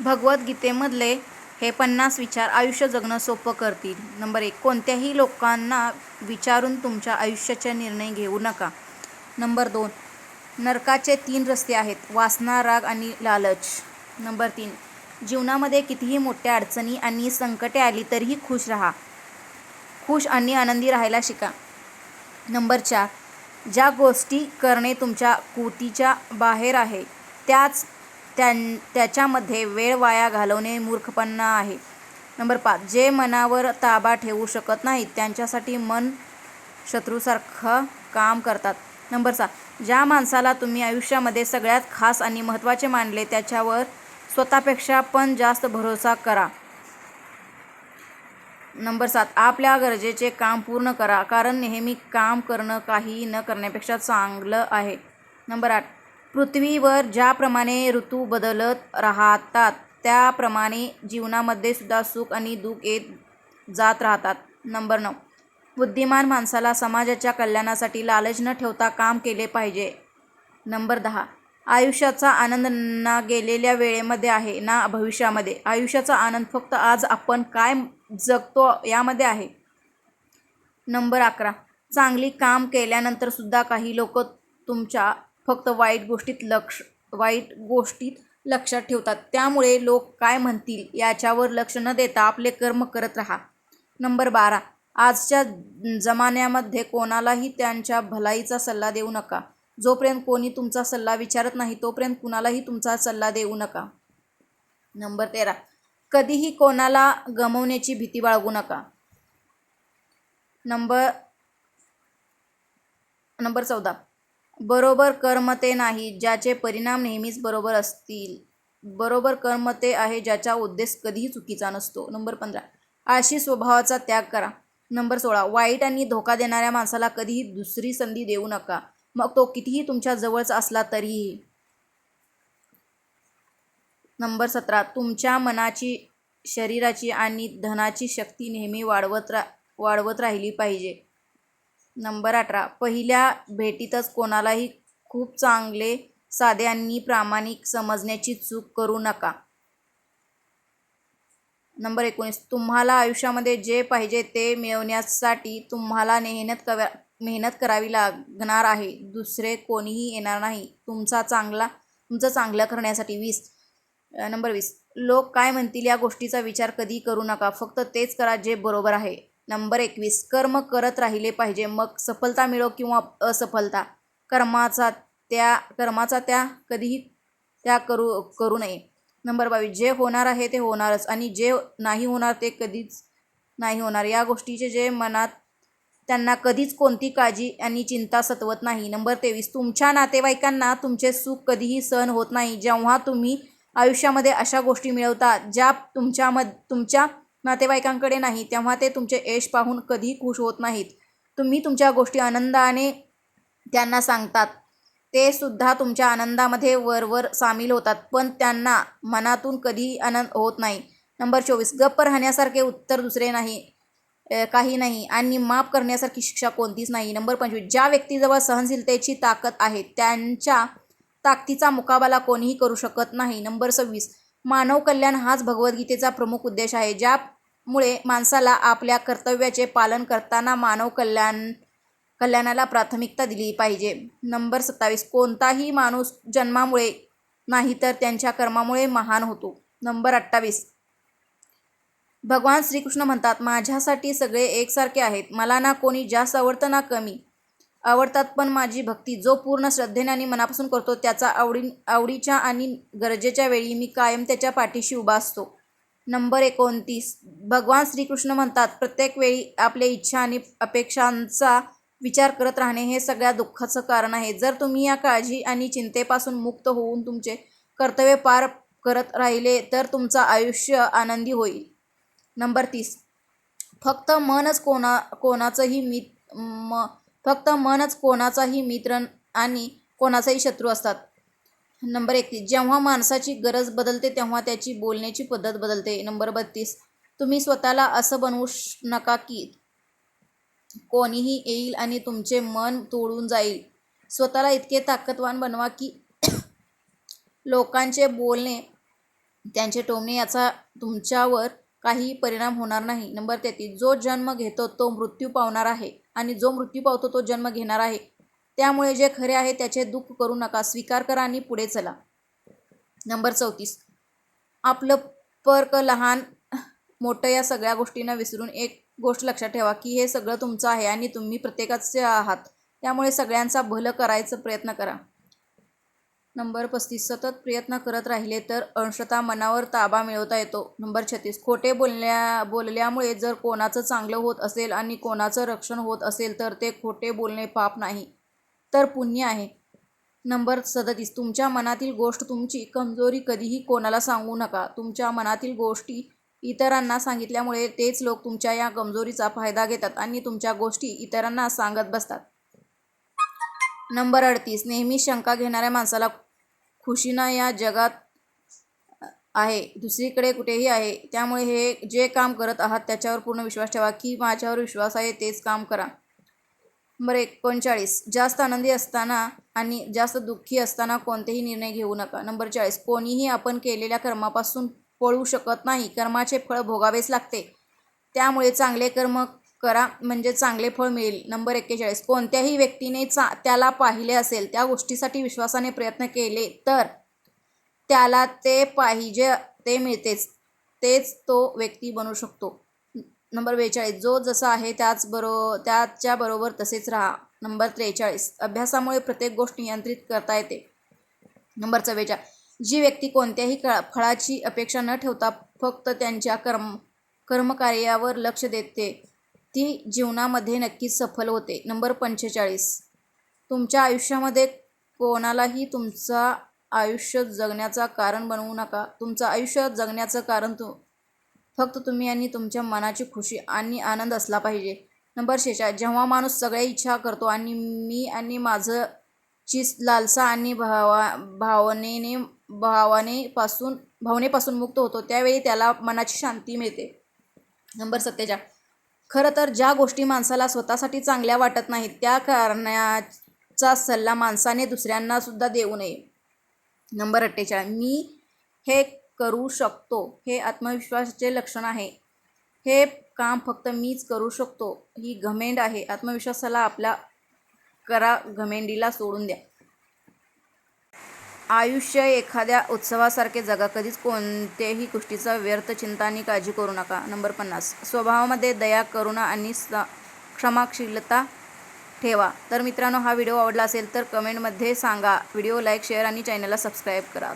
भगवद्गीतेमधले हे पन्नास विचार आयुष्य जगणं सोपं करतील. नंबर एक कोणत्याही लोकांना विचारून तुमच्या आयुष्याचे निर्णय घेऊ नका. नंबर दोन नरकाचे तीन रस्ते आहेत. वासना, राग आणि लालच. नंबर तीन जीवनामध्ये कितीही मोठ्या अडचणी आणि संकटे आली तरीही खुश राहा. खुश आणि आनंदी राहायला शिका. नंबर चार ज्या गोष्टी करणे तुमच्या कुवतीच्या बाहेर आहे त्याच त्याच्यामध्ये वेळ वाया घालवणे मूर्खपणा आहे. नंबर पाच जे मनावर ताबा ठेवू शकत नाहीत त्यांच्यासाठी मन शत्रूसारखं काम करतात. नंबर सहा ज्या माणसाला तुम्ही आयुष्यामध्ये सगळ्यात खास आणि महत्त्वाचे मानले त्याच्यावर स्वतःपेक्षा पण जास्त भरोसा करा. नंबर सात आपल्या गरजेचे काम पूर्ण करा कारण नेहमी काम करणं काही न करण्यापेक्षा चांगलं आहे. नंबर आठ पृथ्वीवर ज्याप्रमाणे ऋतू बदलत राहतात त्याप्रमाणे जीवनामध्ये सुद्धा सुख आणि दुःख येत जात राहतात. नंबर नऊ बुद्धिमान माणसाला समाजाच्या कल्याणासाठी लालच न ठेवता काम केले पाहिजे. नंबर दहा आयुष्याचा आनंद ना गेलेल्या वेळेमध्ये आहे ना भविष्यामध्ये. आयुष्याचा आनंद फक्त आज आपण काय जगतो यामध्ये आहे. नंबर अकरा चांगली काम केल्यानंतर सुद्धा काही लोक तुमच्या फक्त वाईट गोष्टीत लक्ष वाईट गोष्टीत लक्षात ठेवतात. त्यामुळे लोक काय म्हणतील याच्यावर लक्ष न देता आपले कर्म करत राहा. नंबर बारा आजच्या जमान्यामध्ये कोणालाही त्यांच्या भलाईचा सल्ला देऊ नका. जोपर्यंत कोणी तुमचा सल्ला विचारत नाही तोपर्यंत कुणालाही तुमचा सल्ला देऊ नका. नंबर तेरा कधीही कोणाला गमवण्याची भीती बाळगू नका. नंबर नंबर चौदा बरोबर कर्मते नाही ज्याचे परिणाम नेहमीच बरोबर असतील. बरोबर कर्मते आहे ज्याचा उद्देश कधीही चुकीचा नसतो. नंबर पंधरा आळशी स्वभावाचा त्याग करा. नंबर सोळा वाईट आणि धोका देणाऱ्या माणसाला कधीही दुसरी संधी देऊ नका मग तो कितीही तुमच्या जवळच असला तरीही. नंबर सतरा तुमच्या मनाची, शरीराची आणि धनाची शक्ती नेहमी वाढवत रा वाढवत राहिली पाहिजे. नंबर अठरा पहिल्या भेटीतच कोणालाही खूप चांगले, साधे आणि प्रामाणिक समजण्याची चूक करू नका. नंबर एकोणीस तुम्हाला आयुष्यामध्ये जे पाहिजे ते मिळवण्यासाठी तुम्हाला मेहनत कव्या मेहनत करावी लागणार आहे. दुसरे कोणीही येणार नाही तुमचा चांगला तुमचं चांगलं करण्यासाठी. वीस नंबर वीस लोक काय म्हणतील या गोष्टीचा विचार कधी करू नका. फक्त तेच करा जे बरोबर आहे. नंबर एकवीस कर्म करत राहिले पाहिजे मग सफलता मिळो किंवा असफलता. कर्माचा त्या कर्माचा त्या कधीही त्या करू करू नये. नंबर बावीस जे होणार आहे ते होणारच आणि जे नाही होणार ते कधीच नाही होणार या गोष्टीचे जे मनात त्यांना कधीच कोणती काळजी आणि चिंता सतवत नाही. नंबर तेवीस तुमच्या नातेवाईकांना तुमचे सुख कधीही सहन होत नाही. जेव्हा तुम्ही आयुष्यामध्ये अशा गोष्टी मिळवता ज्या तुमच्या नातेवाईकांकडे नाही तेव्हा ते तुमचे यश पाहून कधीही खुश होत नाहीत. तुम्ही तुमच्या गोष्टी आनंदाने त्यांना सांगतात ते सुद्धा तुमच्या आनंदामध्ये वरवर सामील होतात पण त्यांना मनातून कधीही आनंद होत नाही. नंबर चोवीस गप्प राहण्यासारखे उत्तर दुसरे नाही काही नाही आणि माफ करण्यासारखी शिक्षा कोणतीच नाही. नंबर पंचवीस ज्या व्यक्तीजवळ सहनशीलतेची ताकद आहे त्यांच्या ताकदीचा मुकाबला कोणीही करू शकत नाही. नंबर सव्वीस मानव कल्याण हाच भगवद्गीतेचा प्रमुख उद्देश आहे. ज्यामुळे माणसाला आपल्या कर्तव्याचे पालन करताना मानव कल्याण कल्याणाला प्राथमिकता दिली पाहिजे. नंबर सत्तावीस कोणताही माणूस जन्मामुळे नाही तर त्यांच्या कर्मामुळे महान होतो. नंबर अठ्ठावीस भगवान श्रीकृष्ण म्हणतात माझ्यासाठी सगळे एकसारखे आहेत. मला ना कोणी जास्त आवडतं ना कमी आवडतात पण माझी भक्ती जो पूर्ण श्रद्धेने आणि मनापासून करतो त्याचा आवडी आवडीच्या आणि गरजेच्या वेळी मी कायम त्याच्या पाठीशी उभा असतो. नंबर एकोणतीस भगवान श्रीकृष्ण म्हणतात प्रत्येक वेळी आपल्या इच्छा आणि अपेक्षांचा विचार करत राहणे हे सगळ्या दुःखाचं कारण आहे. जर तुम्ही या काळजी आणि चिंतेपासून मुक्त होऊन तुमचे कर्तव्य पार करत राहिले तर तुमचं आयुष्य आनंदी होईल. नंबर तीस फक्त मनच कोणा कोणाचंही मी म फक्त मनच कोणाचाही मित्र आणि कोणाचाही शत्रू असतात. नंबर एकतीस जेव्हा माणसाची गरज बदलते तेव्हा त्याची बोलण्याची पद्धत बदलते. नंबर बत्तीस तुम्ही स्वतःला असं बनवू नका की कोणीही येईल आणि तुमचे मन तोडून जाईल. स्वतःला इतके ताकदवान बनवा की लोकांचे बोलणे त्यांचे टोमणे याचा तुमच्यावर काही परिणाम होणार नाही. नंबर तेहतीस जो जन्म घेतो तो मृत्यू पावणार आहे आणि जो मृत्यू पावतो तो जन्म घेणार आहे. त्यामुळे जे खरे आहे त्याचे दुःख करू नका स्वीकार करा आणि पुढे चला. नंबर चौतीस आपलं पर्क लहान मोठं या सगळ्या गोष्टींना विसरून एक गोष्ट लक्षात ठेवा की हे सगळं तुमचं आहे आणि तुम्ही प्रत्येकाचे आहात. त्यामुळे सगळ्यांचा भलं करायचा प्रयत्न करा. नंबर पस्तीस सतत प्रयत्न करत राहिले तर अंशतः मनावर ताबा मिळवता येतो. नंबर छत्तीस खोटे बोलल्या बोलल्यामुळे जर कोणाचं चांगलं होत असेल आणि कोणाचं रक्षण होत असेल तर ते खोटे बोलणे पाप नाही तर पुण्य आहे. नंबर सदतीस तुमच्या मनातील गोष्ट तुमची कमजोरी कधीही कोणाला सांगू नका. तुमच्या मनातील गोष्टी इतरांना सांगितल्यामुळे तेच लोक तुमच्या या कमजोरीचा फायदा घेतात आणि तुमच्या गोष्टी इतरांना सांगत बसतात. नंबर अडतीस नेहमी शंका घेणाऱ्या माणसाला खुशीना या जगात आहे दुसरीकडे कुठेही आहे. त्यामुळे हे जे काम करत आहात त्याच्यावर पूर्ण विश्वास ठेवा की माझ्यावर विश्वास आहे तेच काम करा. नंबर एकोणचाळीस. जास्त आनंदी असताना आणि जास्त दुःखी असताना कोणतेही निर्णय घेऊ नका. नंबर चाळीस कोणीही आपण केलेल्या कर्मापासून पळू शकत नाही. कर्माचे फळ भोगावेच लागते. त्यामुळे चांगले कर्म करा म्हणजे चांगले फळ मिळेल. नंबर एक्केचाळीस. कोणत्याही व्यक्तीने चा त्याला पाहिले असेल त्या गोष्टीसाठी विश्वासाने प्रयत्न केले तर त्याला ते पाहिजे ते मिळतेच. तेच तो व्यक्ती बनू शकतो. नंबर बेचाळीस. जो जसा आहे त्याच बरो त्याच्या बरोबर तसेच राहा. नंबर त्रेचाळीस. अभ्यासामुळे प्रत्येक गोष्ट नियंत्रित करता येते. नंबर चव्वेचाळीस. जी व्यक्ती कोणत्याही क फळाची अपेक्षा न ठेवता फक्त त्यांच्या कर्म कर्मकार्यावर लक्ष देते ती जीवनामध्ये नक्कीच सफल होते. नंबर पंचेचाळीस. तुमच्या आयुष्यामध्ये कोणालाही तुमचा आयुष्य जगण्याचा कारण बनवू नका. तुमचं आयुष्य जगण्याचं कारण तु फक्त तुम्ही आणि तुमच्या मनाची खुशी आणि आनंद असला पाहिजे. नंबर शेहेचाळीस. जेव्हा माणूस सगळ्या इच्छा करतो आणि मी आणि माझं ची लालसा आणि भावा भावनेने भावानेपासून भावनेपासून मुक्त होतो त्यावेळी त्याला मनाची शांती मिळते. नंबर सत्तेचाळीस. खरं तर ज्या गोष्टी माणसाला स्वतःसाठी चांगल्या वाटत नाहीत त्या करण्याचा सल्ला माणसाने दुसऱ्यांना सुद्धा देऊ नये. नंबर अठ्ठेचाळीस. मी हे करू शकतो हे आत्मविश्वासाचे लक्षण आहे. हे काम फक्त मीच करू शकतो ही घमेंड आहे. आत्मविश्वासाला आपल्या करा घमेंडीला सोडून द्या. आयुष्य एखाद्या उत्सवासारखे जगा. कधीच कोणत्याही गोष्टीचा व्यर्थ चिंता आणि काळजी करू नका. नंबर पन्नास. स्वभावामध्ये दया करुणा आणि स क्षमाशीलता ठेवा. तर मित्रांनो हा व्हिडिओ आवडला असेल तर कमेंटमध्ये सांगा. व्हिडिओ लाईक शेअर आणि चॅनलला सबस्क्राईब करा.